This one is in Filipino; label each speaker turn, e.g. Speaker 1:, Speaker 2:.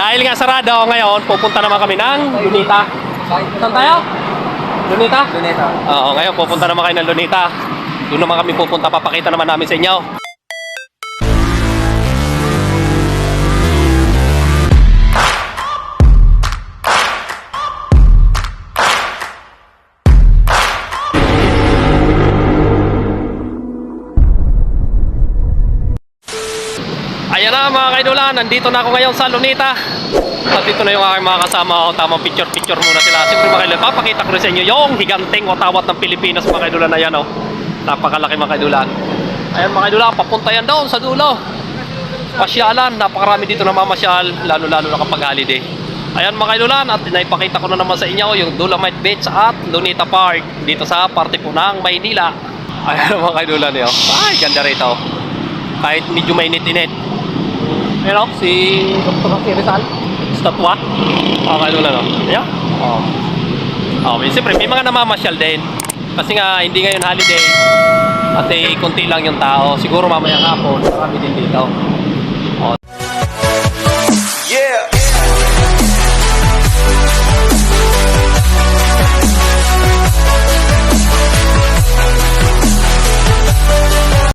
Speaker 1: Dahil nga sarado ngayon, pupunta naman kami ng Lunita. Saan tayo? Lunita?
Speaker 2: Luneta.
Speaker 1: Oo, ngayon pupunta naman kayo ng Lunita. Doon naman kami pupunta, papakita naman namin sa inyo. Ayan na mga kaidulan, nandito na ako ngayon sa Lunita. At dito na yung aking mga kasama ko. Tamang picture-picture muna sila. Siyempre mga kaidulan, papakita ko rin sa inyo yung higanteng watawat ng Pilipinas mga kaidulan na yan. Oh. Napakalaki mga kaidulan. Ayan mga kaidulan, papunta yan doon sa dulo. Pasyalan, napakarami dito na mamasyal, lalo-lalo na kapag holiday. Ayan mga kaidulan, at naipakita ko na naman sa inyo yung Dolomite Beach at Lunita Park dito sa parte po ng Maynila. Ayan mga kaidulan yun. Ay, ganda rito. Kahit medyo mainit-init. Ayan o, si Dr. Jose Rizal. Statwa. Okay, ano na no? Ayan. Oo. Oh. Okay, siyempre may mga namamasyal din. Kasi nga, hindi ngayon holiday. At eh, konti lang yung tao. Siguro mamayang hapon, marami din dito.